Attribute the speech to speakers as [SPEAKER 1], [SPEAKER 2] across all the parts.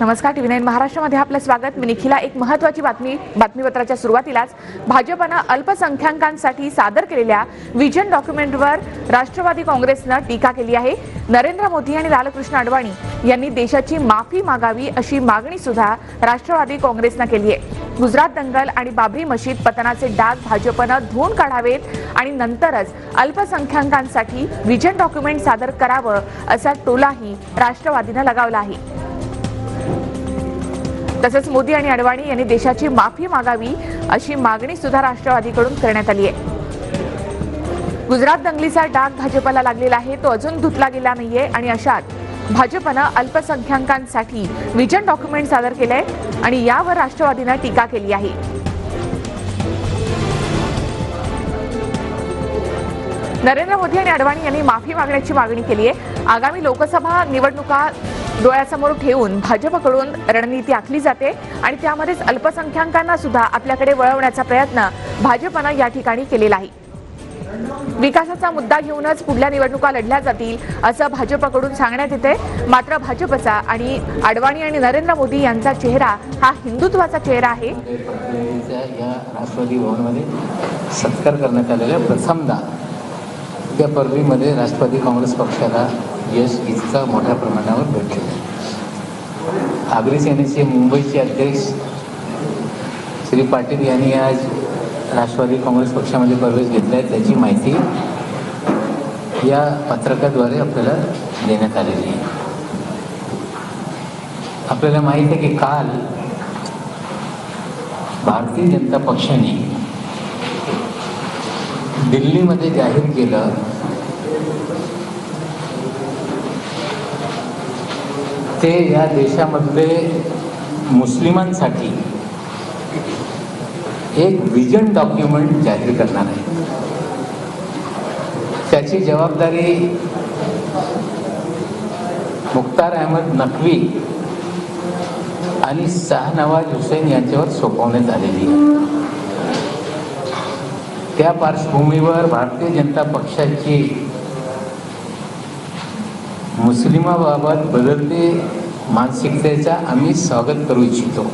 [SPEAKER 1] नमस्कार TV nine महाराष्ट्रामध्ये आपलं स्वागत. मी निखिला. एक महत्वाची बातमी बातमीपत्राच्या सुरुवातीलाच भाजपनं अल्पसंख्याकांसाठी सादर केलेल्या विजन डॉक्युमेंटवर राष्ट्रवादी काँग्रेसनं टीका केली आहे. नरेंद्र मोदी आणि लालकृष्ण अडवाणी यांनी देशाची माफी मागावी अशी मागणी सुद्धा राष्ट्रवादी काँग्रेसनं केली आहे. गुजरात दंगल आणि बाबरी मशीद पतनाचे डाग भाजपनं धुवून काढावेत आणि नंतरच अल्पसंख्याकांसाठी विजन डॉक्युमेंट सादर करावं असा टोलाही राष्ट्रवादीनं लगावला आहे. तसंच मोदी आणि अडवाणी यांनी देशाची माफी मागावी अशी मागणी सुद्धा राष्ट्रवादीकडून करण्यात आली आहे. गुजरात दंगलीचा डाग भाजपला लागलेला आहे तो अजून धुतला गेला नाहीये आणि अशात भाजपनं अल्पसंख्याकांसाठी विजन डॉक्युमेंट सादर केलंय आणि यावर राष्ट्रवादीनं टीका केली आहे. नरेंद्र मोदी आणि अडवाणी यांनी माफी मागण्याची मागणी केली आहे आगामी लोकसभा निवडणुका डोळ्यासमोर ठेवून भाजपकडून रणनीती आखली जाते आणि त्यामध्येच अल्पसंख्याकांना सुद्धा आपल्याकडे वळवण्याचा प्रयत्न भाजपनं या ठिकाणी केलेला आहे. विकासाचा मुद्दा घेऊनच पुढल्या निवडणुका लढल्या जातील असं भाजपकडून सांगण्यात येते. मात्र भाजपचा आणि अडवाणी आणि नरेंद्र मोदी यांचा चेहरा हा हिंदुत्वाचा चेहरा आहे.
[SPEAKER 2] पटलेच्या या राष्ट्रवादी भवनमध्ये सत्कार करण्यात आलेल्या प्रथमदा त्या पर्वीमध्ये राष्ट्रवादी काँग्रेस पक्षाला यश इतका मोठ्या प्रमाणावर भेटलेलं आहे आगरी सेनेचे मुंबईचे अध्यक्ष श्री पाटील यांनी आज राष्ट्रवादी काँग्रेस पक्षामध्ये प्रवेश घेतला आहे त्याची माहिती या पत्रकाद्वारे आपल्याला देण्यात आलेली आहे. आपल्याला माहीत आहे की काल भारतीय जनता पक्षाने दिल्लीमध्ये जाहीर केलं ते या देशामधले मुस्लिमांसाठी एक विजन डॉक्युमेंट जाहीर करणार आहे. त्याची जबाबदारी मुख्तार अहमद नकवी आणि शाहनवाज हुसेन यांच्यावर सोपवण्यात आलेली आहे. त्या पार्श्वभूमीवर भारतीय जनता पक्षाची मुस्लिमाबाबत बदलते मानसिकतेचा आम्ही स्वागत करू इच्छितो.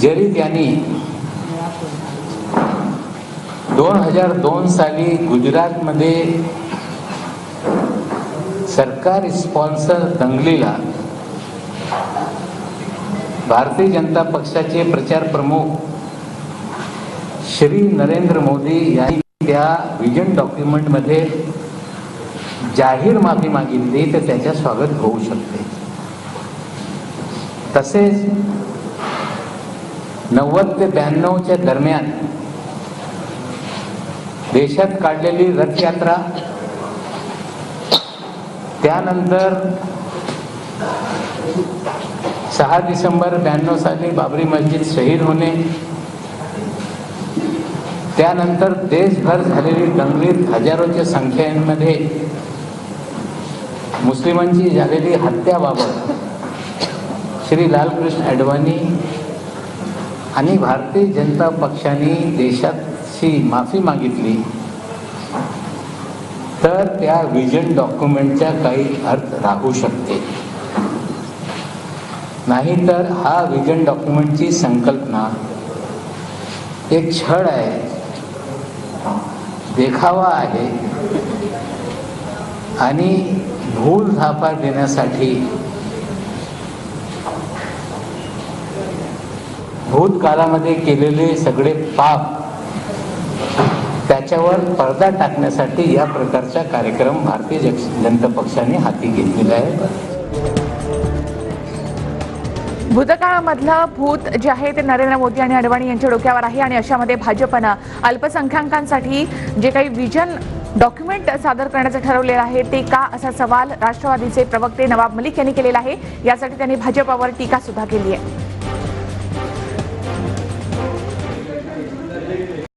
[SPEAKER 2] जरी त्यांनी दोन हजार दोन साली गुजरातमध्ये सरकार स्पॉन्सर दंगलीला भारतीय जनता पक्षाचे प्रचार प्रमुख श्री नरेंद्र मोदी यांनी त्या विजन डॉक्युमेंटमध्ये जाहीर माफी मागितली तर त्याच्या स्वागत होऊ शकते. तसेच नव्वद ते ब्याण्णवच्या दरम्यान देशात काढलेली रथयात्रा त्यानंतर सहा डिसेंबर ब्याण्णव साली बाबरी मस्जिद शहीद होणे त्यानंतर देशभर झालेली दंगलीत हजारोच्या संख्येमध्ये मुस्लिमांची झालेली हत्याबाबत श्री लालकृष्ण अडवाणी आणि भारतीय जनता पक्षाने देशाची माफी मागितली तर त्या विजन डॉक्युमेंटचा काही अर्थ राहू शकते. नाहीतर हा विजन डॉक्युमेंटची संकल्पना एक छळ आहे देखावा आहे आणि भूल थापा देण्यासाठी भूतकाळामध्ये केलेले सगळे पाप त्याच्यावर पडदा टाकण्यासाठी या प्रकारचा कार्यक्रम भारतीय जनता पक्षाने हाती घेतलेला आहे.
[SPEAKER 1] भूतकाळामधलं भूत जे आहे ते नरेंद्र मोदी आणि अडवाणी यांच्या डोक्यावर आहे आणि अशामध्ये भाजपनं अल्पसंख्याकांसाठी जे काही विजन डॉक्युमेंट सादर करण्याचं ठरवलेलं आहे. ते का असा सवाल राष्ट्रवादीचे प्रवक्ते नवाब मलिक यांनी केलेला आहे. यासाठी त्यांनी भाजपावर टीका सुद्धा केली आहे.